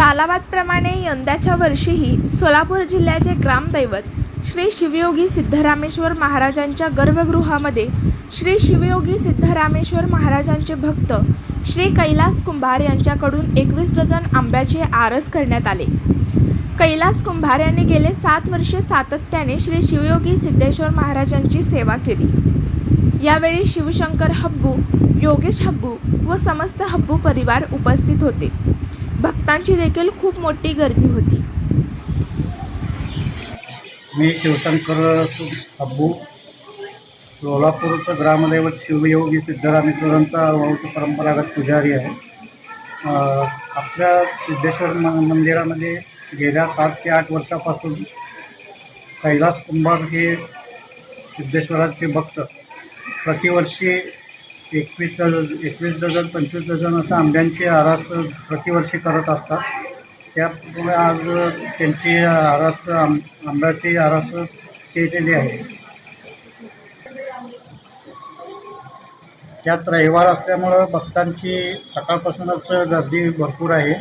सालावादप्रमाणे यंदाच्या वर्षीही सोलापूर जिल्ह्याचे ग्रामदैवत श्री शिवयोगी सिद्धरामेश्वर महाराजांच्या गर्भगृहामध्ये श्री शिवयोगी सिद्धरामेश्वर महाराजांचे भक्त श्री कैलास कुंभार यांच्याकडून एकवीस डझन आंब्याचे आरस करण्यात आले. कैलास कुंभार यांनी गेले सात वर्षे सातत्याने श्री शिवयोगी सिद्धेश्वर महाराजांची सेवा केली. यावेळी शिवशंकर हब्बू योगेश हब्बू व समस्त हब्बू परिवार उपस्थित होते. भक्तांची देखील खूप मोठी गर्दी होती. मी शिवशंकर अब्बू सोलापूरचं ग्रामदैवत शिवयोगी सिद्धरामेश्वरांचा वंश परंपरागत पुजारी आहे. आपल्या सिद्धेश्वर म मंदिरामध्ये गेल्या सात ते आठ वर्षापासून कैलास कुंभार हे सिद्धेश्वराचे भक्त. प्रतिवर्षी एकवीस डझन एकवीस डझन पंचवीस डझन असं आंब्यांची आरास प्रतिवर्षी करत असतात. त्यामुळे आज त्यांची आरास आंब आंब्याची आरास केलेली आहे. त्यात रविवार असल्यामुळं भक्तांची सकाळपासूनच गर्दी भरपूर आहे.